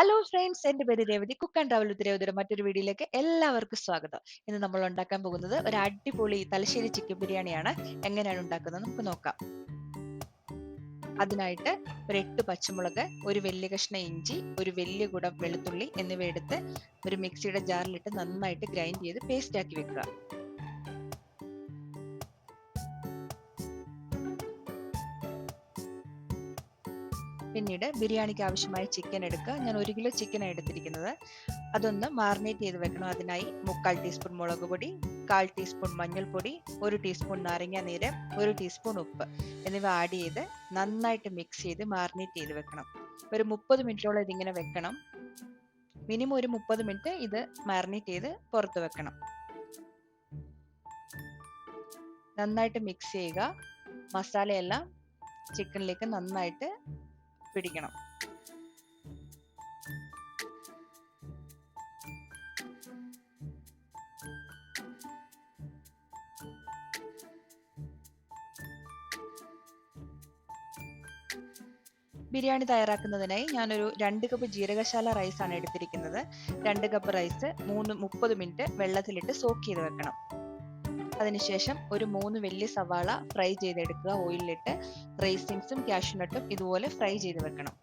Hello friends എന്റെ പേര് Revathi. Cook and travel with രേവതിയുടെ മറ്റൊരു വീഡിയോയിലേക്ക് എല്ലാവർക്കും സ്വാഗതം. ഇന്ന് നമ്മൾ ഉണ്ടാക്കാൻ പോകുന്നത് ഒരു അടിപൊളി തലശ്ശേരി ചിക്കൻ ബിരിയാണിയാണ്. എങ്ങനെയാണ് ഉണ്ടാക്കുന്നത് നമുക്ക് നോക്കാം. അതിനായിട്ട് ഒരു എട്ട് പച്ചമുളക് ഒരു വലിയ കഷ്ണ ഇഞ്ചി ഒരു വലിയ കുടം വെളുത്തുള്ളി എന്നിവ എടുത്ത് ഒരു മിക്സിയുടെ ജാറിലിട്ട് നന്നായിട്ട് ഗ്രൈൻഡ് ചെയ്ത് പേസ്റ്റ് ആക്കി വെക്കുക. പിന്നീട് ബിരിയാണിക്ക് ആവശ്യമായ ചിക്കൻ എടുക്കുക. ഞാൻ ഒരു കിലോ ചിക്കൻ എടുത്തിരിക്കുന്നത്. അതൊന്ന് മാറിനേറ്റ് ചെയ്ത് വെക്കണം അതിനായി. മുക്കാൽ ടീസ്പൂൺ മുളക് പൊടി കാൽ ടീസ്പൂൺ മഞ്ഞൾപ്പൊടി ഒരു ടീസ്പൂൺ നാരങ്ങ നീര് ഒരു ടീസ്പൂൺ ഉപ്പ് എന്നിവ ആഡ് ചെയ്ത് നന്നായിട്ട് മിക്സ് ചെയ്ത് മാറിനേറ്റ് ചെയ്ത് വെക്കണം. ഒരു മുപ്പത് മിനിറ്റോളം ഇതിങ്ങനെ വെക്കണം. മിനിമം ഒരു മുപ്പത് മിനിറ്റ് ഇത് മാറിനേറ്റ് ചെയ്ത് പുറത്ത് വെക്കണം. നന്നായിട്ട് മിക്സ് ചെയ്യുക. മസാലയെല്ലാം ചിക്കനിലേക്ക് നന്നായിട്ട് പിടിക്കണം. ബിരിയാണി തയ്യാറാക്കുന്നതിനായി ഞാനൊരു രണ്ട് കപ്പ് ജീരകശാല റൈസ് ആണ് എടുത്തിരിക്കുന്നത്. രണ്ട് കപ്പ് റൈസ് മൂന്ന് മുപ്പത് മിനിറ്റ് വെള്ളത്തിലിട്ട് സോക്ക് ചെയ്ത് വെക്കണം. അതിനുശേഷം ഒരു മൂന്ന് വലിയ സവാള ഫ്രൈ ചെയ്തെടുക്കുക. ഓയിലിട്ട് റേസിങ്സും കാഷ്യൂനട്ടും ഇതുപോലെ ഫ്രൈ ചെയ്ത് വെക്കണം.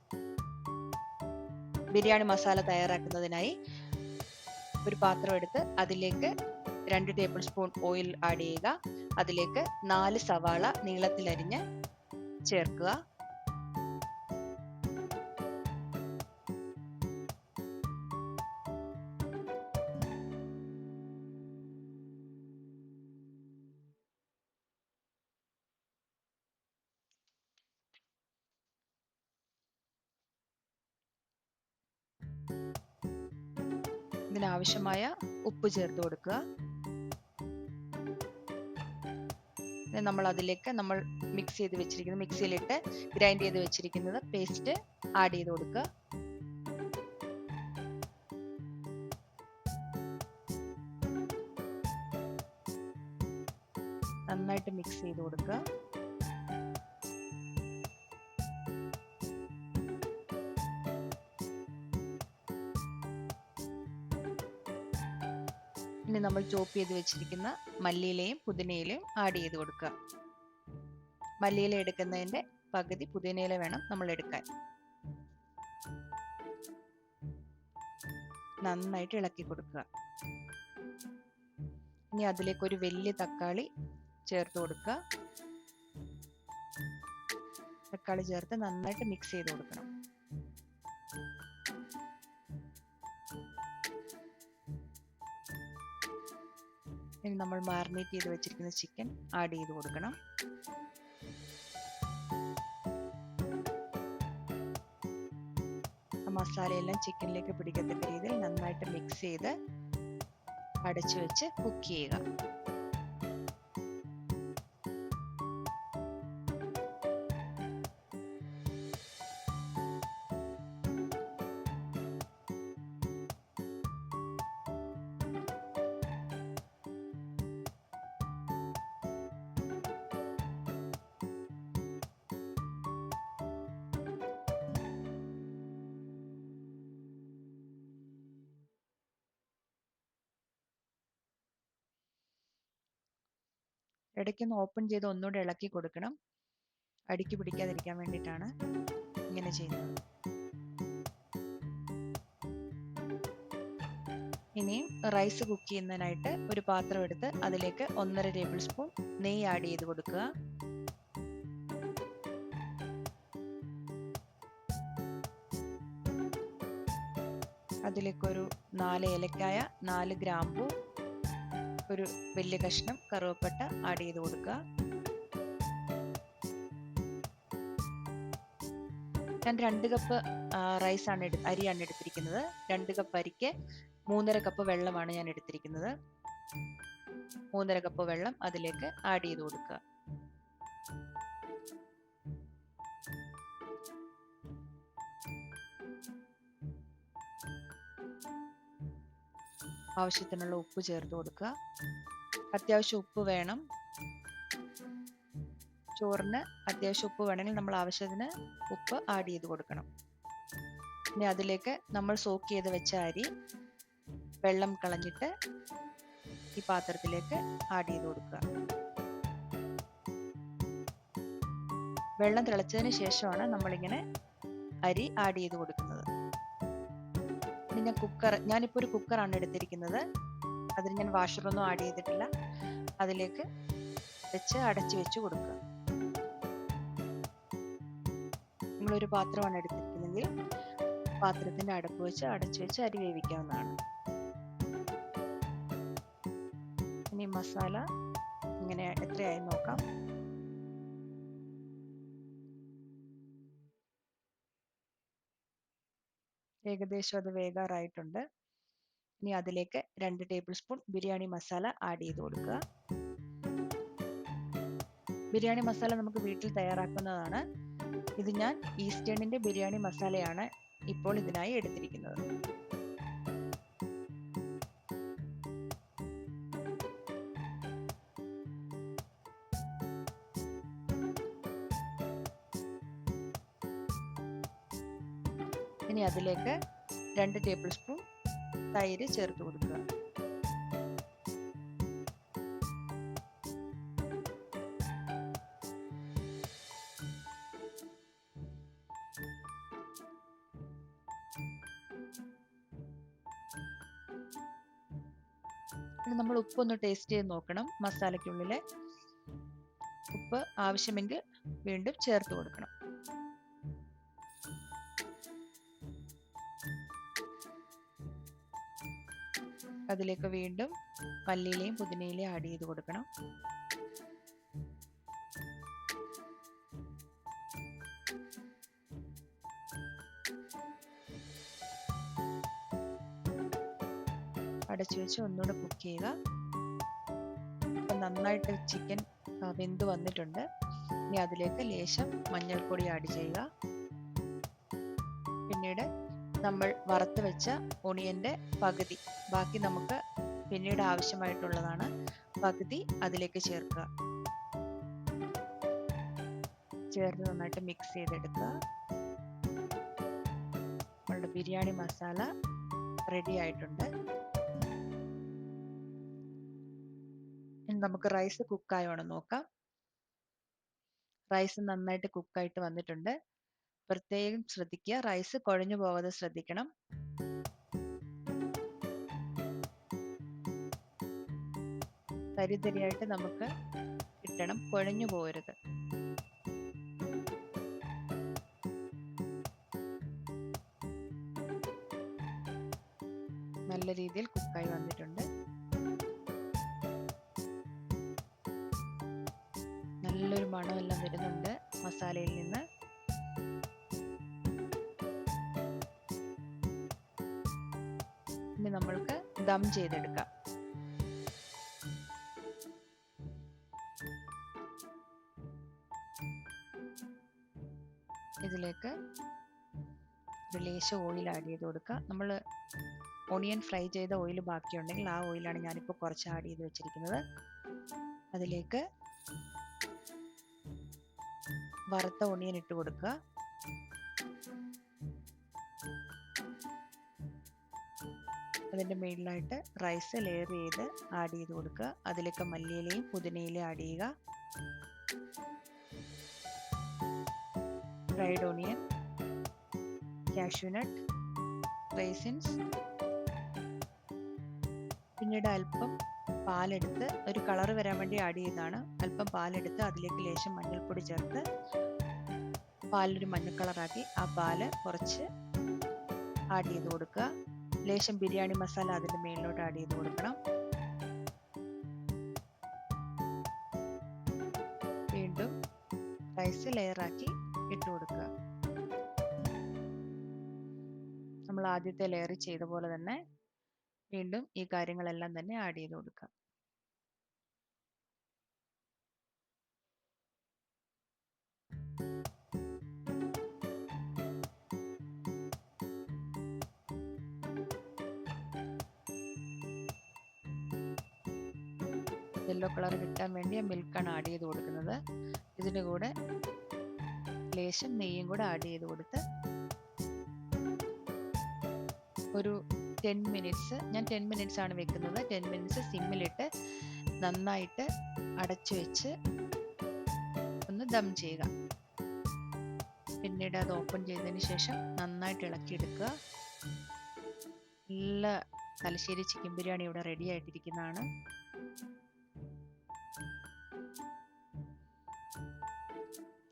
ബിരിയാണി മസാല തയ്യാറാക്കുന്നതിനായി ഒരു പാത്രം എടുത്ത് അതിലേക്ക് രണ്ട് ടേബിൾ സ്പൂൺ ഓയിൽ ആഡ് ചെയ്യുക. അതിലേക്ക് നാല് സവാള നീളത്തിലരിഞ്ഞ് ചേർക്കുക. ഇതിനാവശ്യമായ ഉപ്പ് ചേർത്ത് കൊടുക്കുക. നമ്മൾ അതിലേക്ക് നമ്മൾ മിക്സ് ചെയ്ത് വെച്ചിരിക്കുന്നത് മിക്സിയിലിട്ട് ഗ്രൈൻഡ് ചെയ്ത് വെച്ചിരിക്കുന്നത് പേസ്റ്റ് ആഡ് ചെയ്ത് കൊടുക്കുക. ഇനി നമ്മൾ ചോപ്പ് ചെയ്ത് വെച്ചിരിക്കുന്ന മല്ലിയിലയും പുതിനയിലയും ആഡ് ചെയ്ത് കൊടുക്കുക. മല്ലിയില എടുക്കുന്നതിന്റെ പകുതി പുതിനയില വേണം നമ്മൾ എടുക്കാൻ. നന്നായിട്ട് ഇളക്കി കൊടുക്കുക. ഇനി അതിലേക്ക് ഒരു വലിയ തക്കാളി ചേർത്ത് കൊടുക്കുക. തക്കാളി ചേർത്ത് നന്നായിട്ട് മിക്സ് ചെയ്ത് കൊടുക്കണം. നമ്മൾ മാറിനേറ്റ് ചെയ്ത് വെച്ചിരിക്കുന്ന ചിക്കൻ ആഡ് ചെയ്ത് കൊടുക്കണം. മസാലയെല്ലാം ചിക്കനിലേക്ക് പിടിക്കത്തക്ക രീതിയിൽ നന്നായിട്ട് മിക്സ് ചെയ്ത് അടച്ചു വെച്ച് കുക്ക് ചെയ്യുക. ഇടയ്ക്കൊന്ന് ഓപ്പൺ ചെയ്ത് ഒന്നുകൂടെ ഇളക്കി കൊടുക്കണം. അടിക്ക് പിടിക്കാതിരിക്കാൻ വേണ്ടിയിട്ടാണ് ഇങ്ങനെ ചെയ്യുന്നത്. ഇനിയും റൈസ് കുക്ക് ചെയ്യുന്നതിനായിട്ട് ഒരു പാത്രം എടുത്ത് അതിലേക്ക് ഒന്നര ടേബിൾ സ്പൂൺ നെയ്യ് ആഡ് ചെയ്ത് കൊടുക്കുക. അതിലേക്കൊരു നാല് ഏലക്കായ നാല് ഗ്രാമ്പു ഒരു വലിയ കഷ്ണം കറുവപ്പട്ട ആഡ് ചെയ്ത് കൊടുക്കുക. ഞാൻ രണ്ട് കപ്പ് റൈസ് ആണ് എടു അരിയാണ് എടുത്തിരിക്കുന്നത്. രണ്ട് കപ്പ് അരിക്ക് മൂന്നര കപ്പ് വെള്ളമാണ് ഞാൻ എടുത്തിരിക്കുന്നത്. മൂന്നര കപ്പ് വെള്ളം അതിലേക്ക് ആഡ് ചെയ്ത് കൊടുക്കുക. ആവശ്യത്തിനുള്ള ഉപ്പ് ചേർത്ത് കൊടുക്കുക. അത്യാവശ്യം ഉപ്പ് വേണം. ചോറിന് അത്യാവശ്യം ഉപ്പ് വേണമെങ്കിൽ നമ്മൾ ആവശ്യത്തിന് ഉപ്പ് ആഡ് ചെയ്ത് കൊടുക്കണം. ഇനി അതിലേക്ക് നമ്മൾ സോക്ക് ചെയ്ത് വെച്ച അരി വെള്ളം കളഞ്ഞിട്ട് ഈ പാത്രത്തിലേക്ക് ആഡ് ചെയ്ത് കൊടുക്കുക. വെള്ളം തിളച്ചതിന് ശേഷമാണ് നമ്മളിങ്ങനെ അരി ആഡ് ചെയ്ത് കൊടുക്കുന്നത്. ഞാൻ കുക്കർ ഞാനിപ്പോൾ ഒരു കുക്കറാണ് എടുത്തിരിക്കുന്നത്. അതിൽ ഞാൻ വാഷറൊന്നും ആഡ് ചെയ്തിട്ടില്ല. അതിലേക്ക് വെച്ച് അടച്ചു വെച്ച് കൊടുക്കുക. നമ്മളൊരു പാത്രമാണ് എടുത്തിരിക്കുന്നതെങ്കിൽ പാത്രത്തിന്റെ അടപ്പ് വെച്ച് അടച്ചു വെച്ച് അരി വേവിക്കാവുന്നതാണ്. ഇനി മസാല ഇങ്ങനെ എത്രയായി നോക്കാം. ഏകദേശം അത് വേകാറായിട്ടുണ്ട്. ഇനി അതിലേക്ക് രണ്ട് tablespoon biryani masala add ചെയ്ത് കൊടുക്കുക. ബിരിയാണി മസാല നമുക്ക് വീട്ടിൽ തയ്യാറാക്കുന്നതാണ്. ഇത് ഞാൻ ഈസ്റ്റേണിന്റെ ബിരിയാണി മസാലയാണ് ഇപ്പോൾ ഇതിനായി എടുത്തിരിക്കുന്നത്. അതിലേക്ക് രണ്ട് ടേബിൾ സ്പൂൺ തൈര് ചേർത്ത് കൊടുക്കുക. നമ്മൾ ഉപ്പൊന്ന് ടേസ്റ്റ് ചെയ്ത് നോക്കണം. മസാലയ്ക്കുള്ളിലെ ഉപ്പ് ആവശ്യമെങ്കിൽ വീണ്ടും ചേർത്ത് കൊടുക്കണം. അതിലേക്ക് വീണ്ടും മല്ലിയിലയും പുതിനയിലയും ആഡ് ചെയ്ത് കൊടുക്കണം. അടച്ചു വെച്ച് ഒന്നുകൂടെ കുക്ക് ചെയ്യുക. അപ്പം നന്നായിട്ട് ചിക്കൻ വെന്ത് വന്നിട്ടുണ്ട്. ഇനി അതിലേക്ക് ലേശം മഞ്ഞൾപ്പൊടി ആഡ് ചെയ്യുക. പിന്നീട് നമ്മൾ വറുത്ത് വെച്ച ഒണിയന്റെ പകുതി. ബാക്കി നമുക്ക് പിന്നീട് ആവശ്യമായിട്ടുള്ളതാണ് പകുതി അതിലേക്ക് ചേർക്കുക. ചേർത്ത് നന്നായിട്ട് മിക്സ് ചെയ്തെടുക്കുക. നമ്മളുടെ ബിരിയാണി മസാല റെഡി ആയിട്ടുണ്ട്. നമുക്ക് റൈസ് കുക്കായോണം നോക്കാം. റൈസ് നന്നായിട്ട് കുക്കായിട്ട് വന്നിട്ടുണ്ട്. പ്രത്യേകം ശ്രദ്ധിക്കുക. റൈസ് കുഴഞ്ഞു പോകാതെ ശ്രദ്ധിക്കണം. തരിതരിയായിട്ട് നമുക്ക് കിട്ടണം. കുഴഞ്ഞു പോകരുത് നല്ല രീതിയിൽ കുക്കായി വന്നിട്ടുണ്ട്. നല്ലൊരു മണമെല്ലാം വരുന്നുണ്ട് മസാലയിൽ നിന്ന്. ദം ചെയ്തെടുക്കാം. ഇതിലേക്ക് ഒരു ലേശം ഓയിൽ ആഡ് ചെയ്ത് കൊടുക്കുക. നമ്മൾ ഓണിയൻ ഫ്രൈ ചെയ്ത ഓയിൽ ബാക്കിയുണ്ടെങ്കിൽ ആ ഓയിലാണ് ഞാനിപ്പോൾ കുറച്ച് ആഡ് ചെയ്ത് വെച്ചിരിക്കുന്നത്. അതിലേക്ക് വറുത്ത ഓണിയൻ ഇട്ട് കൊടുക്കുക. അതിന്റെ മുകളിലായിട്ട് റൈസ് ലെയർ ചെയ്ത് ആഡ് ചെയ്ത് കൊടുക്കുക. അതിലേക്ക് മല്ലിയിലയും പുതിനയിലയും ആഡ് ചെയ്യുക. Fried onion cashew nut raisins പിന്നീട് അല്പം പാലെടുത്ത് ഒരു കളർ വരാൻ വേണ്ടി ആഡ് ചെയ്തതാണ് അല്പം പാലെടുത്ത് അതിലേക്ക് ലേശം മഞ്ഞൾപ്പൊടി ചേർത്ത് പാലൊരു മഞ്ഞ കളറാക്കി ആ പാൽ കുറച്ച് ആഡ് ചെയ്ത് കൊടുക്കുക. ലേശം ബിരിയാണി മസാല അതിന്റെ മേലിലോട്ട് ആഡ് ചെയ്ത് കൊടുക്കണം. വീണ്ടും റൈസ് ലെയറാക്കി ഇട്ട് കൊടുക്കുക. നമ്മൾ ആദ്യത്തെ ലെയർ ചെയ്ത പോലെ തന്നെ വീണ്ടും ഈ കാര്യങ്ങളെല്ലാം തന്നെ ആഡ് ചെയ്ത് കൊടുക്കുക. യെല്ലോ കളർ കിട്ടാൻ വേണ്ടി മിൽക്കാണ് ആഡ് ചെയ്ത് കൊടുക്കുന്നത്. ഇതിന്റെ കൂടെ ലേശം നെയ്യും കൂടെ ആഡ് ചെയ്ത് കൊടുത്ത് ഒരു ടെൻ മിനിറ്റ്സ് ഞാൻ ടെൻ മിനിറ്റ്സ് ആണ് വെക്കുന്നത്. ടെൻ മിനിറ്റ്സ് സിമ്മിലിട്ട് നന്നായിട്ട് അടച്ചു വെച്ച് ഒന്ന് ദം ചെയ്യുക. പിന്നീട് അത് ഓപ്പൺ ചെയ്തതിന് ശേഷം നന്നായിട്ട് ഇളക്കിയെടുക്കുക നല്ല തലശ്ശേരി ചിക്കൻ ബിരിയാണി ഇവിടെ റെഡി ആയിട്ടിരിക്കുന്നതാണ്.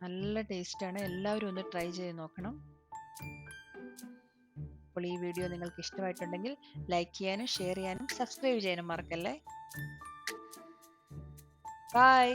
നല്ല ടേസ്റ്റാണ്. എല്ലാവരും ഒന്ന് ട്രൈ ചെയ്ത് നോക്കണം. അപ്പോൾ ഈ വീഡിയോ നിങ്ങൾക്ക് ഇഷ്ടമായിട്ടുണ്ടെങ്കിൽ ലൈക്ക് ചെയ്യാനും ഷെയർ ചെയ്യാനും സബ്സ്ക്രൈബ് ചെയ്യാനും മറക്കല്ലേ? ബൈ.